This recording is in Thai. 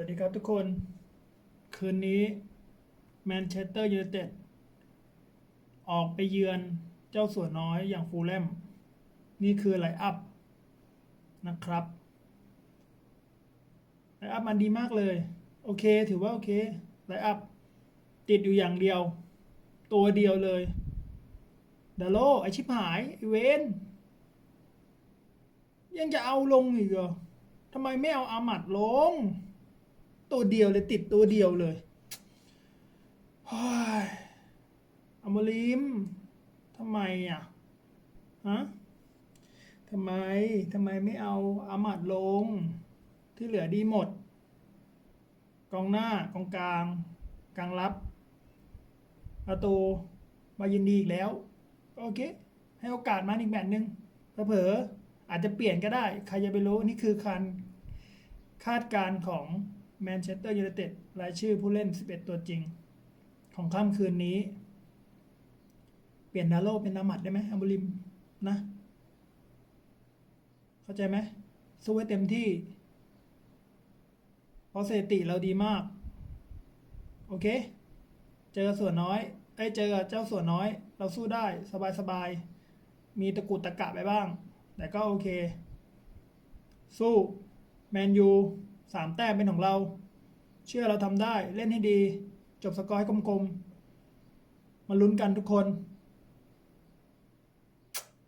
วัสดีครับทุกคน คืนนี้แมนเชสเตอร์ยูไนเต็ดออกไปเยือนเจ้าสัวนน้อยอย่างฟูลแลม นี่คือไลอัพนะครับไลอัพมันดีมากเลย โอเค ถือว่าโอเคไลอัพติดอยู่อย่างเดียว ตัวเดียวเลยดาโลไอชิบหายไอเวนยังจะเอาลงอีกเหรอทำไมไม่เอาอามัดลง ตัวเดียวเลยติดตัวเดียวเลยเฮ้ยอมลิมทำไมอะฮะทำไมทำไมไม่เอาอามัดลง ที่เหลือดีหมด กองหน้ากองกลาง กลางรับประตูมายินดีอีกแล้ว โอเค ให้โอกาสมาอีกแบบหนึ่งเผลออาจจะเปลี่ยนก็ได้ ใครจะไปรู้ นี่คือการคาดการณ์ของ แมนเชสเตอร์ยูไนเต็ดรายชื่อผู้เล่น 11 ตัวจริง ของค่ำคืนนี้ เปลี่ยนดาโลเป็นนามัดได้ไหมอัมบุลิมนะ เข้าใจไหมสู้ให้เต็มที่ เพราะสถิติเราดีมาก โอเค เจอส่วนน้อยไอ้เจอเจ้าส่วนน้อย เราสู้ได้สบายๆมีตะกุดตะกะไปบ้าง แต่ก็โอเค สู้ แมนยู สามแต้มเป็นของเรา เชื่อเราทำได้เล่นให้ดี จบสกอร์ให้กลมๆ มาลุ้นกันทุกคน